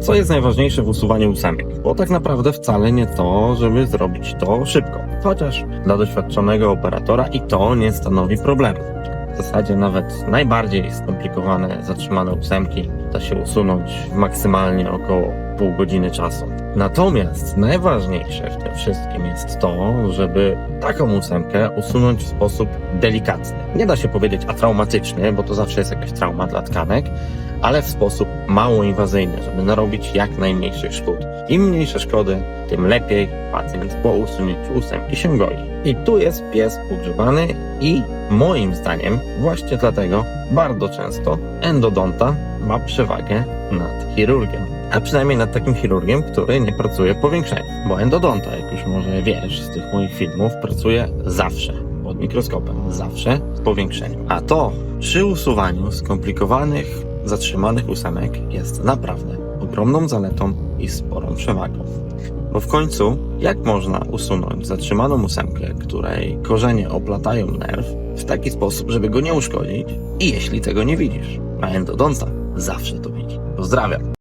Co jest najważniejsze w usuwaniu ósemek? Bo tak naprawdę wcale nie to, żeby zrobić to szybko. Chociaż dla doświadczonego operatora i to nie stanowi problemu. W zasadzie nawet najbardziej skomplikowane zatrzymane ósemki da się usunąć w maksymalnie około pół godziny czasu. Natomiast najważniejsze w tym wszystkim jest to, żeby taką ósemkę usunąć w sposób delikatny. Nie da się powiedzieć atraumatyczny, bo to zawsze jest jakaś trauma dla tkanek, ale w sposób mało inwazyjny, żeby narobić jak najmniejszych szkód. Im mniejsze szkody, tym lepiej pacjent po usunięciu ósemki się goi. I tu jest pies pogrzebany i moim zdaniem właśnie dlatego bardzo często endodonta ma przewagę nad chirurgiem. A przynajmniej nad takim chirurgiem, który nie pracuje w powiększeniu. Bo endodonta, jak już może wiesz z tych moich filmów, pracuje zawsze pod mikroskopem, zawsze w powiększeniu. A to przy usuwaniu skomplikowanych, zatrzymanych ósemek jest naprawdę ogromną zaletą i sporą przewagą. Bo w końcu, jak można usunąć zatrzymaną ósemkę, której korzenie oplatają nerw w taki sposób, żeby go nie uszkodzić i jeśli tego nie widzisz? A endodonta zawsze to widzi. Pozdrawiam.